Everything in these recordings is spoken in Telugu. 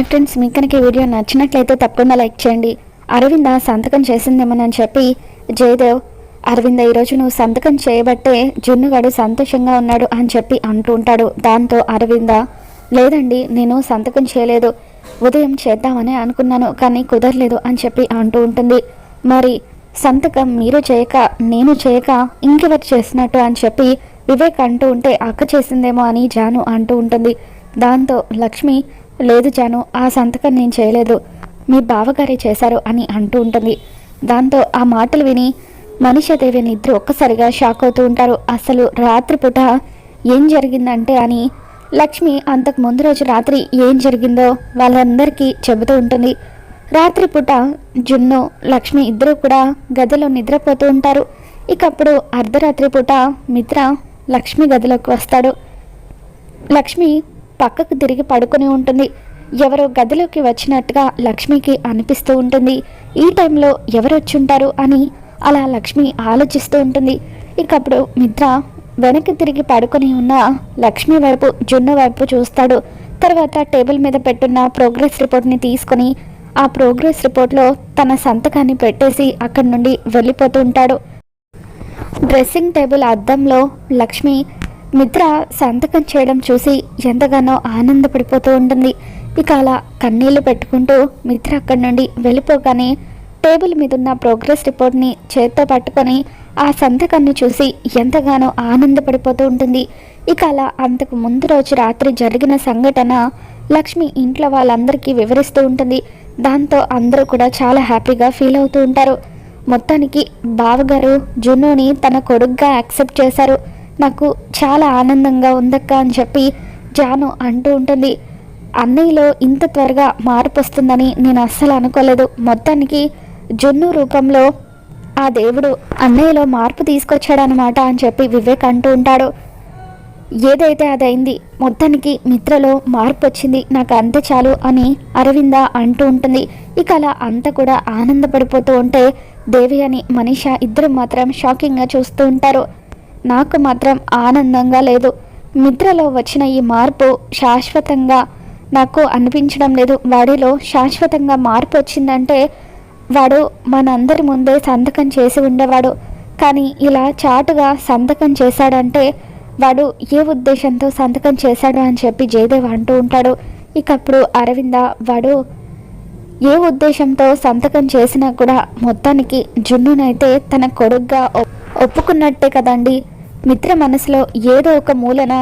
హాయ్ ఫ్రెండ్స్ మీకు కనుక ఈ వీడియో నచ్చినట్లయితే తప్పకుండా లైక్ చేయండి. అరవింద సంతకం చేసిందేమోనని చెప్పి జయదేవ్ అరవింద ఈరోజు నువ్వు సంతకం చేయబట్టే జున్నుగాడు సంతోషంగా ఉన్నాడు అని చెప్పి అంటూ ఉంటాడు. దాంతో అరవింద లేదండి నేను సంతకం చేయలేదు. ఉదయం చేద్దామని అనుకున్నాను కానీ కుదరలేదు అని చెప్పి అంటూ ఉంటుంది. మరి సంతకం మీరు చేయక నేను చేయక ఇంకెవరు చేసినట్టు అని చెప్పి వివేక్ అంటూ ఉంటే అక్క చేసిందేమో అని జాను అంటూ ఉంటుంది. దాంతో లక్ష్మి లేదు జాను ఆ సంతకం నేను చేయలేదు. మీ బావగారే చేశారు అని అంటూ ఉంటుంది. దాంతో ఆ మాటలు విని మనిషదేవి ఇద్దరు ఒక్కసారిగా షాక్ అవుతూ ఉంటారు. అసలు రాత్రిపూట ఏం జరిగిందంటే అని లక్ష్మి అంతకు ముందు రోజు రాత్రి ఏం జరిగిందో వాళ్ళందరికీ చెబుతూ ఉంటుంది. రాత్రిపూట జున్ను లక్ష్మి ఇద్దరు కూడా గదిలో నిద్రపోతూ ఉంటారు. ఇక అప్పుడు అర్ధరాత్రి పూట మిత్ర లక్ష్మి గదిలోకి వస్తాడు. లక్ష్మి పక్కకు తిరిగి పడుకొని ఉంటుంది. ఎవరో గదిలోకి వచ్చినట్టుగా లక్ష్మికి అనిపిస్తూ ఉంటుంది. ఈ టైంలో ఎవరు వచ్చుంటారు అని అలా లక్ష్మి ఆలోచిస్తూ ఉంటుంది. ఇకప్పుడు మిత్ర వెనక్కి తిరిగి పడుకొని ఉన్న లక్ష్మి వైపు జున్ను వైపు చూస్తాడు. తర్వాత టేబుల్ మీద పెట్టున్న ప్రోగ్రెస్ రిపోర్ట్ని తీసుకొని ఆ ప్రోగ్రెస్ రిపోర్ట్లో తన సంతకాన్ని పెట్టేసి అక్కడి నుండి వెళ్ళిపోతూ ఉంటాడు. డ్రెస్సింగ్ టేబుల్ అద్దంలో లక్ష్మి మిత్ర సంతకం చేయడం చూసి ఎంతగానో ఆనందపడిపోతూ ఉంటుంది. ఇక అలా కన్నీళ్ళు పెట్టుకుంటూ మిత్ర అక్కడి నుండి వెళ్ళిపోగానే టేబుల్ మీద ఉన్న ప్రోగ్రెస్ రిపోర్ట్ని చేత్తో పట్టుకొని ఆ సంతకాన్ని చూసి ఎంతగానో ఆనందపడిపోతూ ఉంటుంది. ఇక అలా అంతకు ముందు రోజు రాత్రి జరిగిన సంఘటన లక్ష్మి ఇంట్లో వాళ్ళందరికీ వివరిస్తూ ఉంటుంది. దాంతో అందరూ కూడా చాలా హ్యాపీగా ఫీల్ అవుతూ ఉంటారు. మొత్తానికి బావగారు జున్నుని తన కొడుగ్గా యాక్సెప్ట్ చేశారు. నాకు చాలా ఆనందంగా ఉందక్క అని చెప్పి జాను అంటూ ఉంటుంది. అన్నయ్యలో ఇంత త్వరగా మార్పు వస్తుందని నేను అస్సలు అనుకోలేదు. మొత్తానికి జున్ను రూపంలో ఆ దేవుడు అన్నయ్యలో మార్పు తీసుకొచ్చాడనమాట అని చెప్పి వివేక్ అంటూ ఉంటాడు. ఏదైతే అదైంది మొత్తానికి మిత్రలో మార్పు వచ్చింది. నాకు అంత చాలు అని అరవింద అంటూ ఉంటుంది. ఇక అలా అంత కూడా ఆనందపడిపోతూ ఉంటే దేవి అని మనీష ఇద్దరు మాత్రం షాకింగ్గా చూస్తూ ఉంటారు. నాకు మాత్రం ఆనందంగా లేదు. మిత్రలో వచ్చిన ఈ మార్పు శాశ్వతంగా నాకు అనిపించడం లేదు. వాడిలో శాశ్వతంగా మార్పు వచ్చిందంటే వాడు మనందరి ముందే సంతకం చేసి ఉండేవాడు. కానీ ఇలా చాటుగా సంతకం చేశాడంటే వాడు ఏ ఉద్దేశంతో సంతకం చేశాడు అని చెప్పి జయదేవ్ అంటూ ఉంటాడు. ఇకప్పుడు అరవింద వాడు ఏ ఉద్దేశంతో సంతకం చేసినా కూడా మొత్తానికి జున్నునైతే తన కొడుగ్గా ఒప్పుకున్నట్టే కదండి. మిత్ర మనసులో ఏదో ఒక మూలన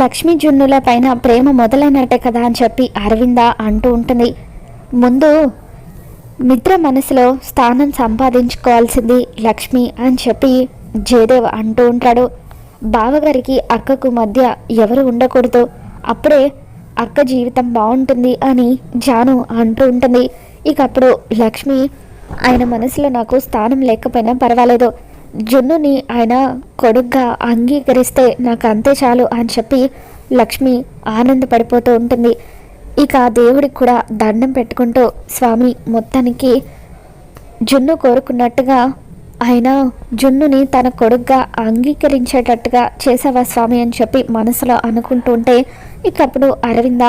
లక్ష్మీ జున్నుల పైన ప్రేమ మొదలైనట్టే కదా అని చెప్పి అరవింద అంటూ ఉంటుంది. ముందు మిత్ర మనసులో స్థానం సంపాదించుకోవాల్సింది లక్ష్మి అని చెప్పి జయదేవ్ అంటూ ఉంటాడు. బావగారికి అక్కకు మధ్య ఎవరు ఉండకూడదు. అప్పుడే అక్క జీవితం బాగుంటుంది అని జాను అంటూ ఉంటుంది. ఇక అప్పుడు లక్ష్మి ఆయన మనసులో నాకు స్థానం లేకపోయినా పర్వాలేదు. జున్నుని ఆయన కొడుగ్గా అంగీకరిస్తే నాకు అంతే చాలు అని చెప్పి లక్ష్మి ఆనందపడిపోతూ ఉంటుంది. ఇక ఆ దేవుడికి కూడా దండం పెట్టుకుంటూ స్వామి మొత్తానికి జున్ను కోరుకున్నట్టుగా ఆయన జున్నుని తన కొడుగ్గా అంగీకరించేటట్టుగా చేసావా స్వామి అని చెప్పి మనసులో అనుకుంటూ ఉంటే ఇకప్పుడు అరవింద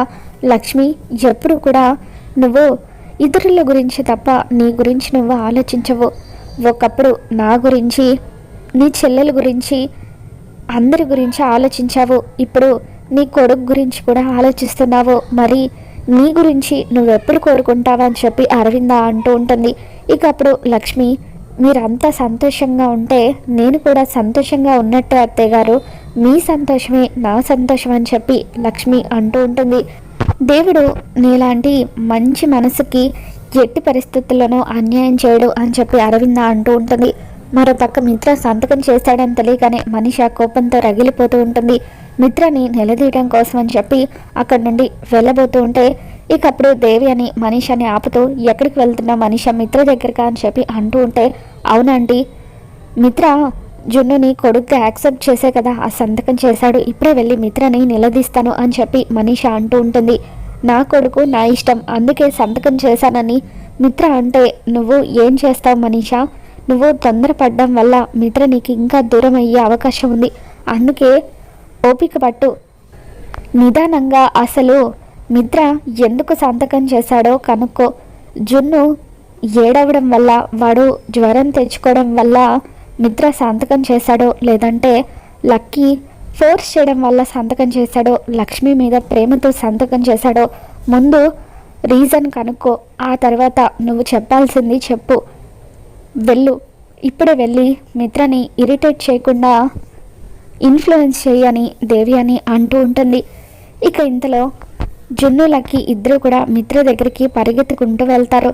లక్ష్మి ఎప్పుడు కూడా నువ్వు ఇతరుల గురించి తప్ప నీ గురించి నువ్వు ఆలోచించవు. ఒకప్పుడు నా గురించి నీ చెల్లెల గురించి అందరి గురించి ఆలోచించావు. ఇప్పుడు నీ కొడుకు గురించి కూడా ఆలోచిస్తున్నావు. మరి నీ గురించి నువ్వెప్పుడు కోరుకుంటావా అని చెప్పి అరవింద అంటూ ఉంటుంది. ఇక అప్పుడు లక్ష్మి మీరంతా సంతోషంగా ఉంటే నేను కూడా సంతోషంగా ఉన్నట్టు అత్తయ్య గారు మీ సంతోషమే నా సంతోషం అని చెప్పి లక్ష్మి అంటూ ఉంటుంది. దేవుడు నీలాంటి మంచి మనసుకి ఎట్టి పరిస్థితుల్లోనూ అన్యాయం చేయడు అని చెప్పి అరవింద అంటూ ఉంటుంది. మరో పక్క మిత్ర సంతకం చేస్తాడని తెలియగానే మనిషి ఆ కోపంతో రగిలిపోతూ ఉంటుంది. మిత్రని నిలదీయడం కోసం అని చెప్పి అక్కడి నుండి వెళ్ళబోతూ ఉంటే ఇక అప్పుడు దేవి అని మనీషాని ఆపుతూ ఎక్కడికి వెళ్తున్నా మనిష? మిత్ర దగ్గరగా అని చెప్పి అంటూ ఉంటే అవునండి మిత్ర జున్నుని కొడుగ్గా యాక్సెప్ట్ చేసే కదా ఆ సంతకం చేశాడు. ఇప్పుడే వెళ్ళి మిత్రని నిలదీస్తాను అని చెప్పి మనీష అంటూ ఉంటుంది. నా కొడుకు నా ఇష్టం అందుకే సంతకం చేశానని మిత్ర అంటే నువ్వు ఏం చేస్తావు మనీషా? నువ్వు తొందరపడడం వల్ల మిత్ర నీకు ఇంకా దూరం అయ్యే అవకాశం ఉంది. అందుకే ఓపిక పట్టు. నిదానంగా అసలు మిత్ర ఎందుకు సంతకం చేశాడో కనుక్కో. జున్ను ఏడవడం వల్ల వాడు జ్వరం తెచ్చుకోవడం వల్ల మిత్ర సంతకం చేశాడో లేదంటే లక్కీ ఫోర్స్ చేయడం వల్ల సంతకం చేశాడో లక్ష్మి మీద ప్రేమతో సంతకం చేశాడో ముందు రీజన్ కనుక్కో ఆ తర్వాత నువ్వు చెప్పాల్సింది చెప్పు. వెళ్ళు. ఇప్పుడే వెళ్ళి మిత్రని ఇరిటేట్ చేయకుండా ఇన్ఫ్లుయెన్స్ చేయని దేవి అని అంటూ ఉంటుంది. ఇక ఇంతలో జున్నులకి ఇద్దరు కూడా మిత్ర దగ్గరికి పరిగెత్తుకుంటూ వెళ్తారు.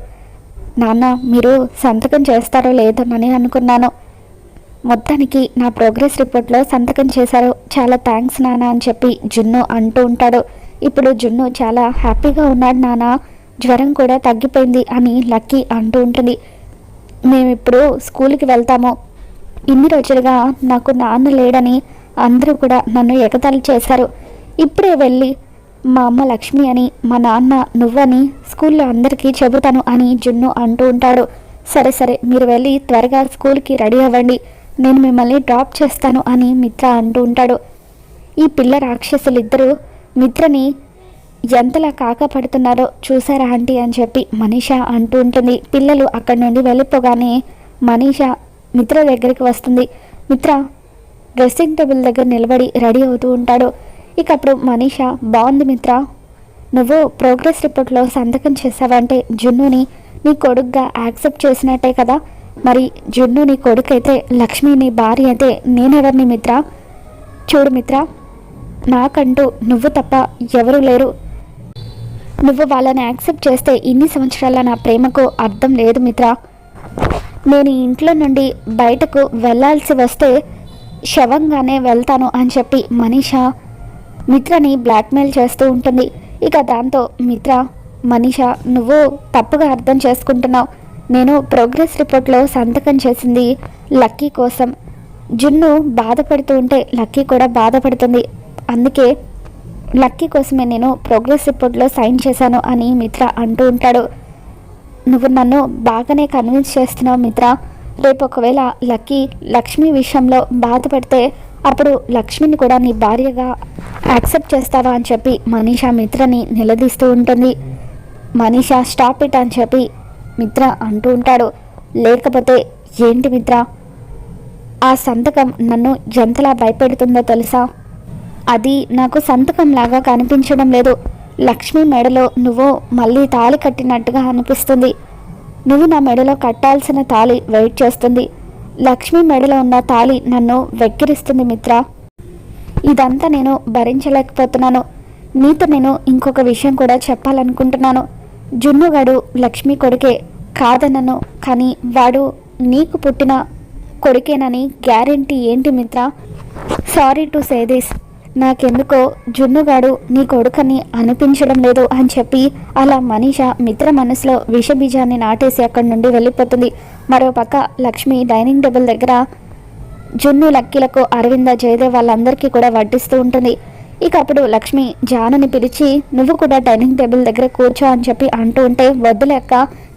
నాన్న మీరు సంతకం చేస్తారో లేదోనని అనుకున్నాను. మొత్తానికి నా ప్రోగ్రెస్ రిపోర్ట్లో సంతకం చేశారు. చాలా థ్యాంక్స్ నాన్న అని చెప్పి జున్ను అంటూ ఉంటాడు. ఇప్పుడు జున్ను చాలా హ్యాపీగా ఉన్నాడు నాన్న. జ్వరం కూడా తగ్గిపోయింది అని లక్కీ అంటూ ఉంటుంది. మేము ఇప్పుడు స్కూల్కి వెళ్తాము. ఇన్ని రోజులుగా నాకు నాన్న లేడని అందరూ కూడా నన్ను ఎగతాళి చేశారు. ఇప్పుడే వెళ్ళి మా అమ్మ లక్ష్మి అని మా నాన్న నువ్వని స్కూల్లో అందరికీ చెబుతాను అని జున్ను అంటూ ఉంటాడు. సరే సరే మీరు వెళ్ళి త్వరగా స్కూల్కి రెడీ అవ్వండి. నేను మిమ్మల్ని డ్రాప్ చేస్తాను అని మిత్ర అంటూ ఉంటాడు. ఈ పిల్ల రాక్షసులిద్దరూ మిత్రని ఎంతలా కాకపడుతున్నారో చూసారా ఆంటీ అని చెప్పి మనీషా అంటూ ఉంటుంది. పిల్లలు అక్కడి నుండి వెళ్ళిపోగానే మనీష మిత్ర దగ్గరికి వస్తుంది. మిత్ర డ్రెస్సింగ్ టేబుల్ దగ్గర నిలబడి రెడీ అవుతూ ఉంటాడు. ఇక అప్పుడు మనీష బాగుంది మిత్ర నువ్వు ప్రోగ్రెస్ రిపోర్ట్లో సంతకం చేసావంటే జున్నుని నీ కొడుకుగా యాక్సెప్ట్ చేసినట్టే కదా. మరి జున్ను నీ కొడుకైతే లక్ష్మి నీ భార్య అయితే నేనెవరిని మిత్ర? చూడు మిత్ర నాకంటూ నువ్వు తప్ప ఎవరూ లేరు. నువ్వు వాళ్ళని యాక్సెప్ట్ చేస్తే ఇన్ని సంవత్సరాల నా ప్రేమకు అర్థం లేదు మిత్ర. నేను ఇంట్లో నుండి బయటకు వెళ్ళాల్సి వస్తే శవంగానే వెళ్తాను అని చెప్పి మనీషా మిత్రని బ్లాక్మెయిల్ చేస్తూ ఉంటుంది. ఇక దాంతో మిత్ర మనీషా నువ్వు తప్పుగా అర్థం చేసుకుంటున్నావు. నేను ప్రోగ్రెస్ రిపోర్ట్లో సంతకం చేసింది లక్కీ కోసం. జున్ను బాధపడుతూ ఉంటే లక్కీ కూడా బాధపడుతుంది. అందుకే లక్కీ కోసమే నేను ప్రోగ్రెస్ రిపోర్ట్లో సైన్ చేశాను అని మిత్ర అంటూ ఉంటాడు. నువ్వు నన్ను బాగానే కన్విన్స్ చేస్తున్నావు మిత్ర. రేపు ఒకవేళ లక్కీ లక్ష్మి విషయంలో బాధపడితే అప్పుడు లక్ష్మిని కూడా నీ భార్యగా యాక్సెప్ట్ చేస్తావా అని చెప్పి మనీషా మిత్రని నిలదీస్తూ ఉంటుంది. మనీషా స్టాప్ ఇట్ అని చెప్పి మిత్ర అంటూ ఉంటాడు. లేకపోతే ఏంటి మిత్ర? ఆ సంతకం నన్ను ఎంతలా భయపెడుతుందో తెలుసా? అది నాకు సంతకం లాగా కనిపించడం లేదు. లక్ష్మి మెడలో నువ్వు మళ్ళీ తాళి కట్టినట్టుగా అనిపిస్తుంది. నువ్వు నా మెడలో కట్టాల్సిన తాళి వెయిట్ చేస్తుంది. లక్ష్మి మెడలో ఉన్న తాళి నన్ను వెక్కిరిస్తుంది మిత్ర. ఇదంతా నేను భరించలేకపోతున్నాను. నీతో నేను ఇంకొక విషయం కూడా చెప్పాలనుకుంటున్నాను. జున్నుగాడు లక్ష్మి కొడుకే కాదనను కానీ వాడు నీకు పుట్టిన కొడుకేనని గ్యారెంటీ ఏంటి మిత్ర? Sorry to say this. నాకెందుకో జున్నుగాడు నీ కొడుకని అనిపించడం లేదు అని చెప్పి అలా మనీష మిత్ర మనసులో విషబీజాన్ని నాటేసి అక్కడి నుండి వెళ్ళిపోతుంది. మరోపక్క లక్ష్మి డైనింగ్ టేబుల్ దగ్గర జున్ను లక్కీలకు అరవింద జయదేవ్ వాళ్ళందరికీ కూడా వడ్డిస్తూ ఉంటుంది. ఇక అప్పుడు లక్ష్మి జానని పిలిచి నువ్వు కూడా డైనింగ్ టేబుల్ దగ్గర కూర్చో అని చెప్పి అంటూ ఉంటే వద్దులేక్క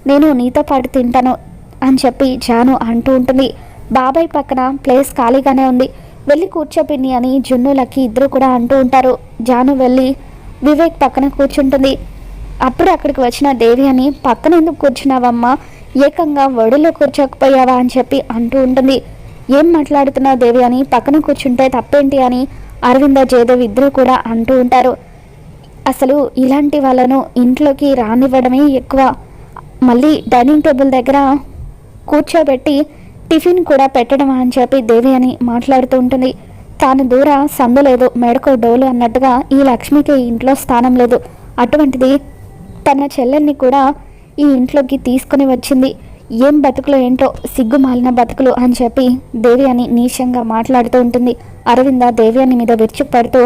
నేను నీతో పాటు తింటాను అని చెప్పి జాను అంటూ ఉంటుంది. బాబాయ్ పక్కన ప్లేస్ ఖాళీగానే ఉంది. వెళ్ళి కూర్చోపిన్ని అని జున్నులకి ఇద్దరు కూడా అంటూ ఉంటారు. జాను వెళ్ళి వివేక్ పక్కన కూర్చుంటుంది. అప్పుడు అక్కడికి వచ్చిన దేవి అని పక్కన ఎందుకు కూర్చున్నావమ్మా? ఏకంగా ఒడిలో కూర్చోకపోయావా? అని చెప్పి అంటూ ఉంటుంది. ఏం మాట్లాడుతున్నావు దేవి అని పక్కన కూర్చుంటే తప్పేంటి అని అరవింద జయదేవ్ ఇద్దరు కూడా అంటూ ఉంటారు. అసలు ఇలాంటి వాళ్ళను ఇంట్లోకి రానివ్వడమే ఎక్కువ. మళ్ళీ డైనింగ్ టేబుల్ దగ్గర కూర్చోబెట్టి టిఫిన్ కూడా పెట్టడం అని చెప్పి దేవి అని మాట్లాడుతూ ఉంటుంది. తాను దూర సందలేదు మెడకో డోలు అన్నట్టుగా ఈ లక్ష్మికి ఇంట్లో స్థానం లేదు. అటువంటిది తన చెల్లెల్ని కూడా ఈ ఇంట్లోకి తీసుకుని వచ్చింది. ఏం బతుకులు ఏంటో సిగ్గుమాలిన బతుకులు అని చెప్పి దేవి అని నీచంగా మాట్లాడుతూ ఉంటుంది. అరవింద దేవి అని మీద విరుచుకుపడుతూ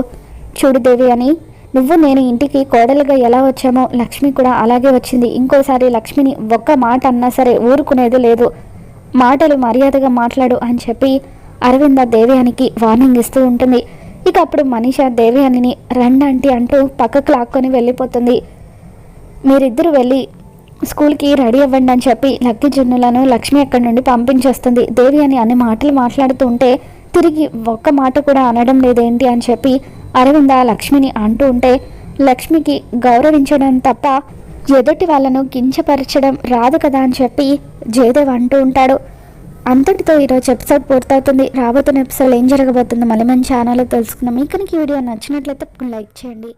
చూడు దేవి అని నువ్వు నేను ఇంటికి కోడలుగా ఎలా వచ్చామో లక్ష్మి కూడా అలాగే వచ్చింది. ఇంకోసారి లక్ష్మిని ఒక్క మాట అన్నా సరే ఊరుకునేది లేదు. మాటలు మర్యాదగా మాట్లాడు అని చెప్పి అరవింద దేవయానికి వార్నింగ్ ఇస్తూ ఉంటుంది. ఇక అప్పుడు మనీష దేవయానిని రండి అంటూ పక్కకు లాక్కొని వెళ్ళిపోతుంది. మీరిద్దరూ వెళ్ళి స్కూల్కి రెడీ అవ్వండి అని చెప్పి లక్కీ జున్నులను లక్ష్మి అక్కడి నుండి పంపించేస్తుంది. దేవి అని అన్ని మాటలు మాట్లాడుతూ ఉంటే తిరిగి ఒక్క మాట కూడా అనడం లేదేంటి అని చెప్పి అరవింద లక్ష్మిని అంటూ ఉంటే లక్ష్మికి గౌరవించడం తప్ప ఎదుటి వాళ్ళను కించపరచడం రాదు కదా అని చెప్పి జయదేవ్ అంటూ ఉంటాడు. అంతటితో ఈరోజు ఎపిసోడ్ పూర్తవుతుంది. రాబోతున్న ఎపిసోడ్ ఏం జరగబోతుందో మళ్ళీ మన ఛానల్లో తెలుసుకుందాం. మీకు ఈ వీడియో నచ్చినట్లయితే లైక్ చేయండి.